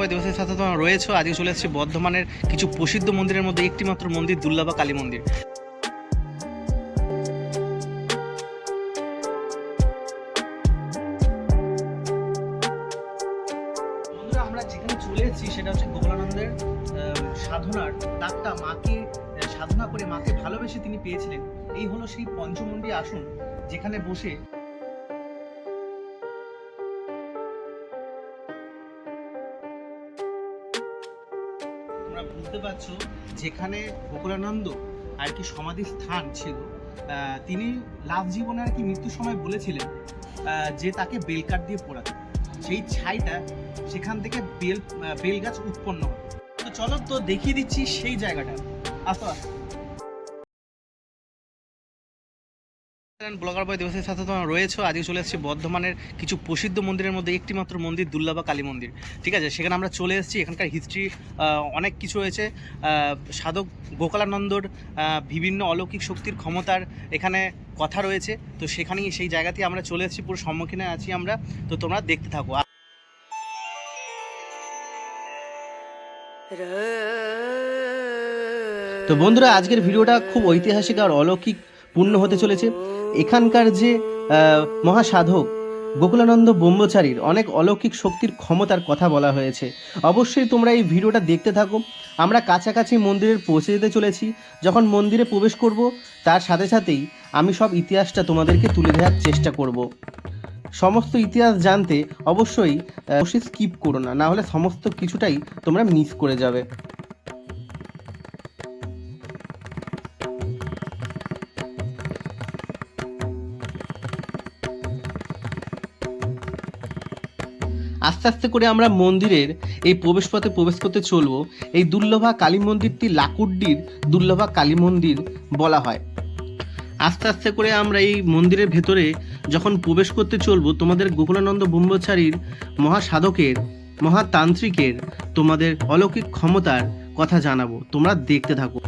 গোলাকারবাই দিবসের সাথে তোমরা রয়েছে। আজকে চলে এসেছি বর্ধমানের কিছু প্রসিদ্ধ মন্দিরের মধ্যে একটি মাত্র মন্দির, দুর্লভা কালী মন্দির। আমরা যেখানে চলে এসেছি সেটা হচ্ছে গোপালানন্দের সাধনার ডাকটা মাকে সাধনা করে মাকে ভালোবেসে তিনি পেয়েছিলেন। এই হলো সেই পঞ্চমন্ডি আসন যেখানে বসে বুঝতে পারছ, যেখানে গোকুলানন্দ আর কি সমাধি স্থান ছিল তিনি লাভ জীবনে আর কি মৃত্যুর সময় বলেছিলেন যে তাকে বেলকাঠ দিয়ে পোড়াতে। সেই ছাইটা সেখান থেকে বেল বেলগাছ বেল গাছ উৎপন্ন হয়। তো চলো তো দেখিয়ে দিচ্ছি সেই জায়গাটা। আসো আসো। ব্লগার বয় দিবসের সাথে তোমরা রয়েছে। আজকে চলে এসেছি বর্ধমানের কিছু প্রসিদ্ধ মন্দিরের মধ্যে একটি মাত্র মন্দির দুর্লভা কালী মন্দির। ঠিক আছে? সেখানে আমরা চলে এসেছি। এখানকার হিস্ট্রি অনেক কিছু রয়েছে। সাধক গোকালানন্দর বিভিন্ন অলৌকিক শক্তির ক্ষমতার এখানে কথা রয়েছে। তো সেখানেই সেই জায়গাতেই আমরা চলে এসেছি। পুরো সম্মুখীনে আছি আমরা। তো তোমরা দেখতে থাকো। তো বন্ধুরা আজকের ভিডিওটা খুব ঐতিহাসিক আর অলৌকিক পূর্ণ হতে চলেছে। এখানকার যে মহাসাধক গোকুলানন্দ ব্রহ্মচারীর অনেক অলৌকিক শক্তির ক্ষমতার কথা বলা হয়েছে। অবশ্যই তোমরা এই ভিডিওটা দেখতে থাকো। আমরা কাছাকাছি মন্দিরের পৌঁছে যেতে চলেছি। যখন মন্দিরে প্রবেশ করব, তার সাথে সাথেই আমি সব ইতিহাসটা তোমাদেরকে তুলে ধরার চেষ্টা করব। সমস্ত ইতিহাস জানতে অবশ্যই অবশ্যই স্কিপ করো না। না হলে সমস্ত কিছুটাই তোমরা মিস করে যাবে। আস্তে আস্তে করে আমরা মন্দিরের এই প্রবেশপথে প্রবেশ করতে চলবো, এই দুর্লভা কালী মন্দিরটি লাকুড্ডির দুর্লভা কালী মন্দির বলা হয়। আস্তে আস্তে করে আমরা এই মন্দিরের ভেতরে যখন প্রবেশ করতে চলবো, তোমাদের গোকুলানন্দ ব্রহ্মচারীর মহাসাধকের, মহাতান্ত্রিকের তোমাদের অলৌকিক ক্ষমতার কথা জানাব। তোমরা দেখতে থাকো।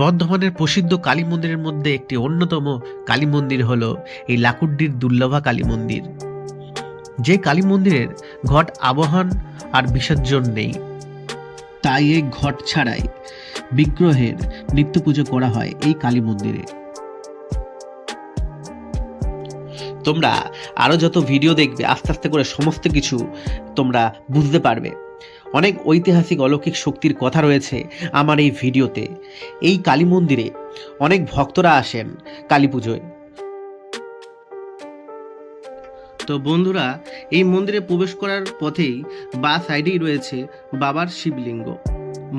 বর্ধমানের প্রসিদ্ধ কালী মন্দিরের মধ্যে একটি অন্যতম কালী মন্দির হল এই লাকুড্ডির দুর্লভা কালী মন্দির। যে কালী মন্দিরের ঘট আবহন আর বিসর্জন নেই, তাই এই ঘট ছাড়াই বিগ্রহের নিত্য পুজো করা হয় এই কালী মন্দিরে। তোমরা আরও যত ভিডিও দেখবে, আস্তে আস্তে করে সমস্ত কিছু তোমরা বুঝতে পারবে। অনেক ঐতিহাসিক অলৌকিক শক্তির কথা রয়েছে আমার এই ভিডিওতে। এই কালী মন্দিরে অনেক ভক্তরা আসেন কালী পুজোয়। তো বন্ধুরা, এই মন্দিরে প্রবেশ করার পথেই বা সাইডেই রয়েছে বাবার শিবলিঙ্গ।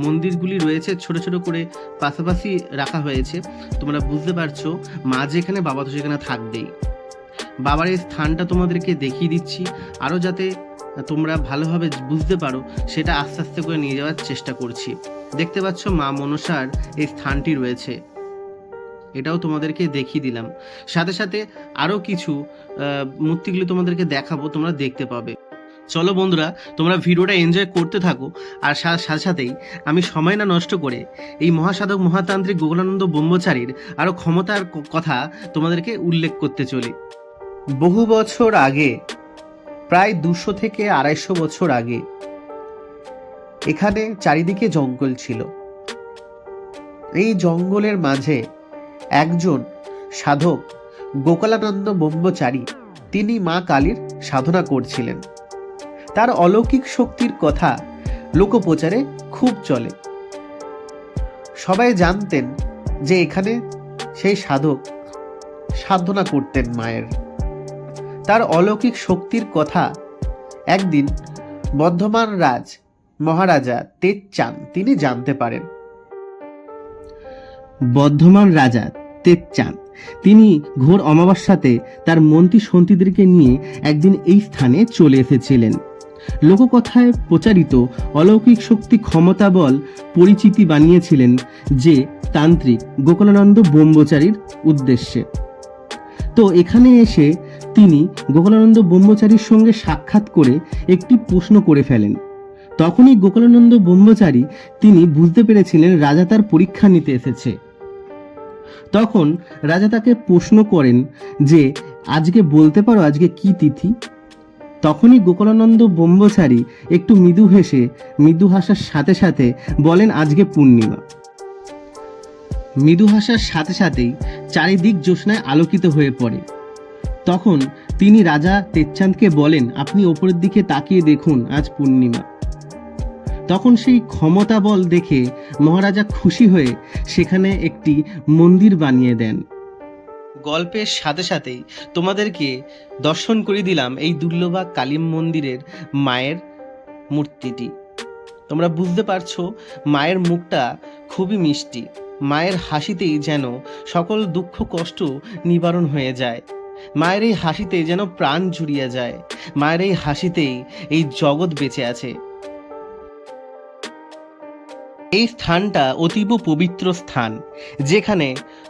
মন্দিরগুলি রয়েছে ছোট ছোট করে পাশাপাশি রাখা হয়েছে। তোমরা বুঝতে পারছ, মা যেখানে, বাবা তো সেখানে থাকবেই। বাবার এই স্থানটা তোমাদেরকে দেখিয়ে দিচ্ছি। আরও যাতে তোমরা ভালোভাবে বুঝতে পারো, সেটা আস্তে আস্তে করে নিয়ে যাওয়ার চেষ্টা করছি। দেখতে পাচ্ছ মা মনসার এই স্থানটি রয়েছে। এটাও তোমাদেরকে দেখিয়ে দিলাম। সাথে সাথে আরও কিছু মূর্তিগুলো তোমাদেরকে দেখাবো, তোমরা দেখতে পাবে। চলো বন্ধুরা, তোমরা ভিডিওটা এনজয় করতে থাকো। আর সাথে সাথেই আমি সময় না নষ্ট করে এই মহাসাধক মহাতান্ত্রিক গোকুলানন্দ ব্রহ্মচারীর আরও ক্ষমতার কথা তোমাদেরকে উল্লেখ করতে চলি। বহু বছর আগে প্রায় দুশো থেকে আড়াইশো বছর আগে। এখানে চারিদিকে জঙ্গল ছিল। এই জঙ্গলের মাঝে একজন সাধক গোকালানন্দ ব্রহ্মচারী, তিনি মা কালীর সাধনা করছিলেন। তার অলৌকিক শক্তির কথা লোকপ্রচারে খুব চলে। সবাই জানতেন যে এখানে সেই সাধক সাধনা করতেন মায়ের। তার অলৌকিক শক্তির কথা। একদিন বর্ধমান রাজ মহারাজা তেজচাঁদ তিনি জানতে পারেন। বর্ধমান রাজা তেজচাঁদ তিনি ঘোর অমাবস্যাতে তার মন্ত্রী সন্তীদেরকে নিয়ে একদিন এই স্থানে চলে এসেছিলেন। লোককথায় প্রচারিত অলৌকিক শক্তি ক্ষমতা বল পরিচিতি বানিয়েছিলেন যে তান্ত্রিক গোকুলানন্দ ব্রহ্মচারীর উদ্দেশ্যে। তো এখানে এসে তিনি গোকুলানন্দ ব্রহ্মচারীর সঙ্গে সাক্ষাৎ করে একটি প্রশ্ন করে ফেলেন। তখনই গোকুলানন্দ ব্রহ্মচারী তিনি বুঝতে পেরেছিলেন রাজা তার পরীক্ষা নিতে এসেছে। তখন রাজা তাকে প্রশ্ন করেন যে, আজকে বলতে পারো আজকে কি তিথি? তখনই গোকুলানন্দ ব্রহ্মচারী একটু মৃদু হেসে, মৃদু হাসার সাথে সাথে বলেন, আজকে পূর্ণিমা। মৃদু হাসার সাথে সাথেই চারিদিক জ্যোৎস্নায় আলোকিত হয়ে পড়ে। তখন তিনি রাজা তেজচাঁদকে বলেন, আপনি ওপরের দিকে তাকিয়ে দেখুন আজ পূর্ণিমা। তখন সেই ক্ষমতা বল দেখে মহারাজা খুশি হয়ে সেখানে একটি মন্দির বানিয়ে দেন। গল্পের সাথে সাথেই তোমাদেরকে দর্শন করে দিলাম এই দুর্লভা কালী মন্দিরের মায়ের মূর্তিটি। তোমরা বুঝতে পারছ, মায়ের মুখটা খুবই মিষ্টি। মায়ের হাসিতেই যেন সকল দুঃখ কষ্ট নিবারণ হয়ে যায়। মায়ের এই হাসিতে যেন প্রাণ জুড়িয়ে যায়। মায়ের এই হাসিতেই এই জগৎ বেঁচে আছে। এই স্থানটা অতীব পবিত্র স্থান, যেখানে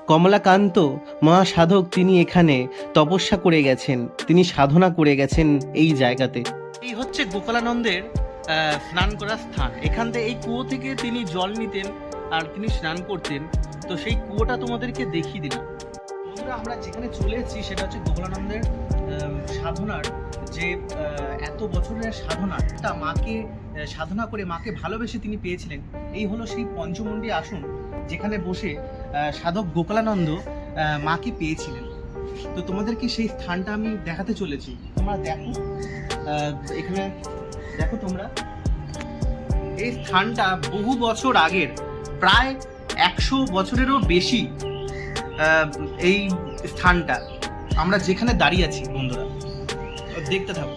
কমলাকান্ত মহাসাধক তিনি এখানে তপস্যা করে গেছেন, তিনি সাধনা করে গেছেন এই জায়গাতে। এই হচ্ছে গোপালানন্দের স্নান করার স্থান। এখান থেকে এই কুয়ো থেকে তিনি জল নিতেন আর তিনি স্নান করতেন। তো সেই কুয়োটা তোমাদেরকে দেখিয়ে দিলাম। বন্ধুরা আমরা যেখানে চলে এসেছি সেটা হচ্ছে গোপালানন্দের সাধনার যে এত বছরের সাধনা তা মাকে সাধনা করে মাকে ভালোবেসে তিনি পেয়েছিলেন। এই হলো সেই পঞ্চমন্ডি আসন যেখানে বসে সাধক গোপালানন্দ মাকে পেয়েছিলেন। তো তোমাদেরকে সেই স্থানটা আমি দেখাতে চলেছি। তোমরা দেখো এখানে দেখো তোমরা। এই স্থানটা বহু বছর আগের, প্রায় একশো বছরেরও বেশি এই স্থানটা। আমরা যেখানে দাঁড়িয়ে আছি, বন্ধুরা, দেখতে থাকো।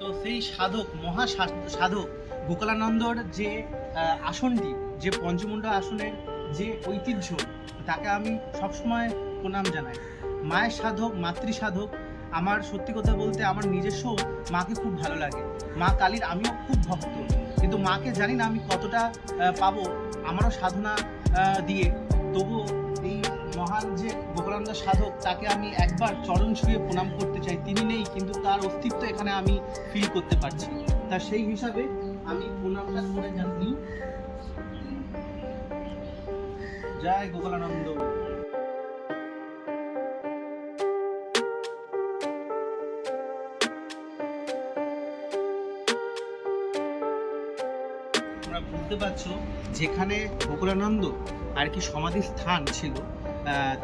তো সেই সাধক, মহা সাধক গোকালানন্দর যে আসনটি, যে পঞ্চমুণ্ড আসনের যে ঐতিহ্য, তাকে আমি সবসময় প্রণাম জানাই। মায়ের সাধক, মাতৃ সাধক আমার সত্যি কথা বলতে আমার নিজস্ব মাকে খুব ভালো লাগে। মা কালীর আমিও খুব ভক্ত। কিন্তু মাকে জানি না আমি কতটা পাবো। আমারও সাধনা দিয়ে। তবুও এই মহান যে গোপালানন্দ সাধক, তাকে আমি একবার চরণ ছুঁয়ে প্রণাম করতে চাই। তিনি নেই, কিন্তু তার অস্তিত্ব এখানে আমি ফিল করতে পারছি। তা সেই হিসাবে আমি প্রণামটা করে জানি। জয় গোপালানন্দ বুঝতে পারছ যেখানে গোকুলানন্দ আর কি সমাধি স্থান ছিল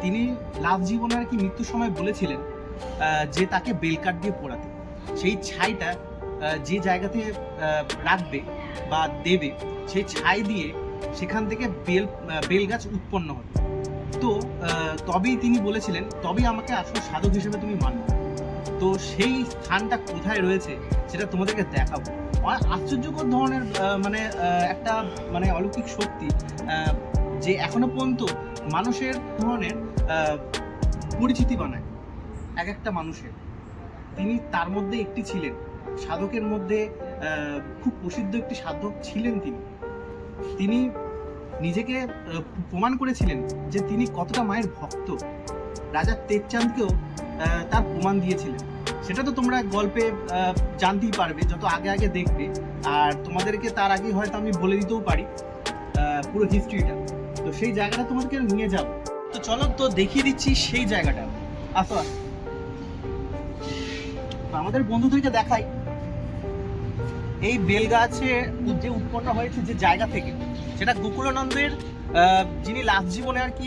তিনি লাভ জীবনে আর কি মৃত্যুর সময় বলেছিলেন যে তাকে বেলকাট দিয়ে পোড়াতে। সেই ছাইটা যে জায়গাতে রাখবে বা দেবে সেই ছাই দিয়ে সেখান থেকে বেল আহ, বেল গাছ উৎপন্ন হবে। তো তবেই তিনি বলেছিলেন তবেই আমাকে আসল সাধক হিসেবে তুমি মানো তো সেই স্থানটা কোথায় রয়েছে সেটা তোমাদেরকে দেখাবো। আশ্চর্যকর ধরনের মানে একটা মানে অলৌকিক শক্তি যে এখনও পর্যন্ত মানুষের ধরনের পরিচিতি বানায়। এক একটা মানুষের। তিনি তার মধ্যে একটি ছিলেন। সাধকের মধ্যে খুব প্রসিদ্ধ একটি সাধক ছিলেন তিনি। তিনি নিজেকে প্রমাণ করেছিলেন যে তিনি কতটা মায়ের ভক্ত। রাজা তেজচাঁদকেও তার প্রমাণ দিয়েছিলেন। সেটা তো তোমরা গল্পে জানতেই পারবে, যত আগে আগে দেখবে। আর তোমাদেরকে তার আগে হয়তো আমি বলে দিতেও পারি পুরো হিস্ট্রিটা তো সেই জায়গাটা তোমাদেরকে নিয়ে যাব। তো চলো তো দেখিয়ে দিচ্ছি সেই জায়গাটা। আসো আমাদের বন্ধুদেরকে দেখাই। এই বেল গাছে যে উৎপন্ন হয়েছে যে জায়গা থেকে, সেটা গোকুলানন্দের যিনি লাস্ট জীবনে আর কি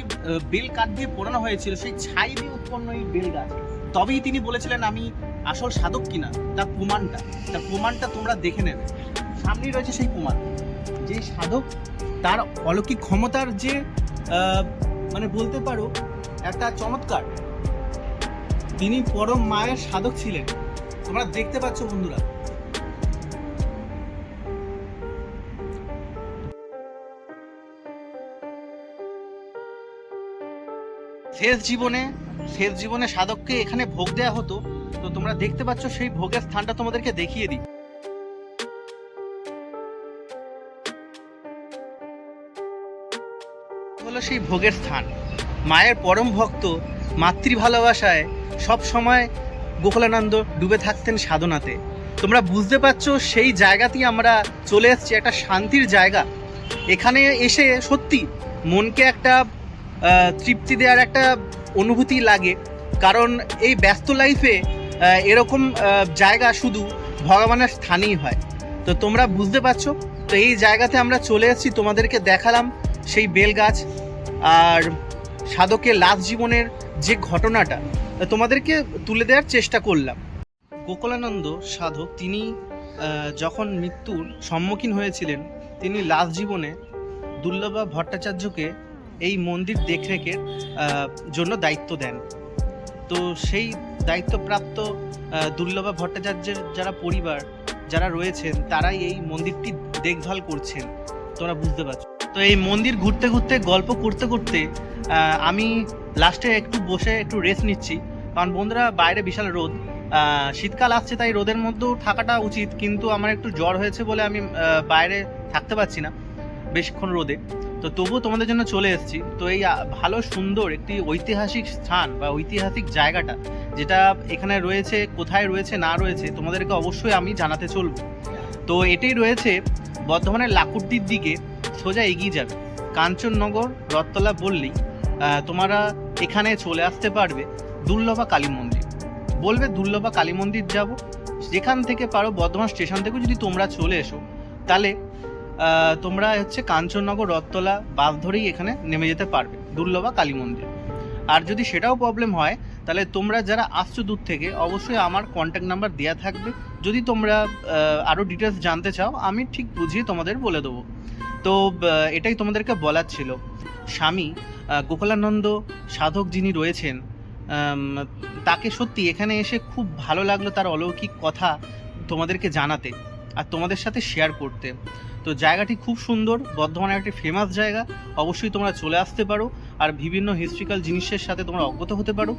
বেল কাঠ দিয়ে পোড়ানো হয়েছিল, সেই ছাই দিয়ে উৎপন্ন এই বেল গাছ তবেই তিনি বলেছিলেন, আমি আসল সাধক কিনা? তার প্রমাণটা তার প্রমাণটা তোমরা দেখে নেবে। সামনেই রয়েছে সেই প্রমাণ। যে সাধক, তার অলৌকিক ক্ষমতার যে মানে বলতে পারো, একটা চমৎকার, তিনি পরম মায়ের সাধক ছিলেন। তোমরা দেখতে পাচ্ছ বন্ধুরা। শেষ জীবনে শেষ জীবনে সাধককে এখানে ভোগ দেওয়া হতো, তো তোমরা দেখতে পাচ্ছ সেই ভোগের স্থানটা তোমাদেরকে দেখিয়ে দিই। হলো সেই ভোগের স্থান। মায়ের পরম ভক্ত মাতৃ ভালোবাসায় সব সময় গোকুলানন্দ ডুবে থাকতেন সাধনাতে। তোমরা বুঝতে পারছ সেই জায়গাতেই আমরা চলে এসেছি, একটা শান্তির জায়গা। এখানে এসে সত্যি মনকে একটা তৃপ্তি দেওয়ার একটা অনুভূতি লাগে। কারণ এই ব্যস্ত লাইফে এরকম জায়গা শুধু ভগবানের স্থানেই হয়। তো তোমরা বুঝতে পারছ? তো এই জায়গাতে আমরা চলে এসেছি, তোমাদেরকে দেখালাম সেই বেল গাছ আর সাধকের লাস্ট জীবনের যে ঘটনাটা। তোমাদেরকে তুলে দেওয়ার চেষ্টা করলাম। গোকুলানন্দ সাধক, তিনি যখন মৃত্যুর সম্মুখীন হয়েছিলেন, তিনি লাস্ট জীবনে দুর্লভা ভট্টাচার্যকে এই মন্দির দেখরেখের জন্য দায়িত্ব দেন। তো সেই দায়িত্বপ্রাপ্ত দুর্লভা ভট্টাচার্যের যারা পরিবার, যারা রয়েছেন, তারাই এই মন্দিরটি দেখভাল করছেন। তোমরা বুঝতে পারছ। তো এই মন্দির ঘুরতে ঘুরতে, গল্প করতে করতে আমি লাস্টে একটু বসে একটু রেস্ট নিচ্ছি। কারণ বন্ধুরা, বাইরে বিশাল রোদ। শীতকাল আসছে, তাই রোদের মধ্যেও থাকাটা উচিত। কিন্তু আমার একটু জ্বর হয়েছে বলে আমি বাইরে থাকতে পারছি না, বেশিক্ষণ রোদে। তো তবুও তোমাদের জন্য চলে এসেছি। তো এই ভালো, সুন্দর একটি ঐতিহাসিক স্থান বা ঐতিহাসিক জায়গাটা যেটা এখানে রয়েছে, কোথায় রয়েছে, না রয়েছে, তোমাদেরকে অবশ্যই আমি জানাতে চলবো। তো এটাই রয়েছে বর্ধমানের লাকুরটির দিকে সোজা এগিয়ে যাবে। কাঞ্চননগর, রথতলা বললেই তোমরা এখানে চলে আসতে পারবে দুর্লভা কালী মন্দির। বলবে দুর্লভা কালী মন্দির যাব। যেখান থেকে পারো বর্ধমান স্টেশন থেকে যদি তোমরা চলে এসো, তাহলে তোমরা হচ্ছে কাঞ্চননগর রথতলা বাস ধরেই এখানে নেমে যেতে পারবে দুর্লভা কালী মন্দির। আর যদি সেটাও প্রবলেম হয় তাহলে তোমরা যারা আসছো দূর থেকে অবশ্যই আমার কন্ট্যাক্ট নাম্বার দেওয়া থাকবে। যদি তোমরা আরও ডিটেলস জানতে চাও আমি ঠিক বুঝিয়ে তোমাদের বলে দেবো। তো এটাই তোমাদেরকে বলার ছিল। স্বামী আহ, গোকুলানন্দ সাধক যিনি রয়েছেন তাকে সত্যি এখানে এসে খুব ভালো লাগল তার অলৌকিক কথা তোমাদেরকে জানাতে আর তোমাদের সাথে শেয়ার করতে। তো জায়গাটি খুব সুন্দর, বর্ধমানের একটি ফেমাস জায়গা। অবশ্যই তোমরা চলে আসতে পারো আর বিভিন্ন হিস্ট্রিক্যাল জিনিসের সাথে তোমরা অজ্ঞত হতে পারো।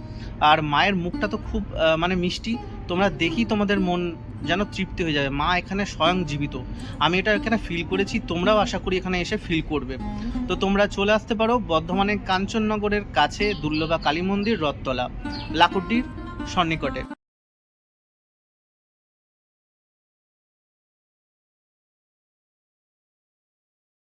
আর মায়ের মুখটা তো খুব মানে মিষ্টি। তোমরা দেখি তোমাদের মন যেন তৃপ্তি হয়ে যাবে। মা এখানে স্বয়ং জীবিত। আমি এটা এখানে ফিল করেছি, তোমরাও আশা করি এখানে এসে ফিল করবে। তো তোমরা চলে আসতে পারো বর্ধমানের কাঞ্চননগরের কাছে দুর্লভা কালী মন্দির রথতলা, লাকুটির সন্নিকটে।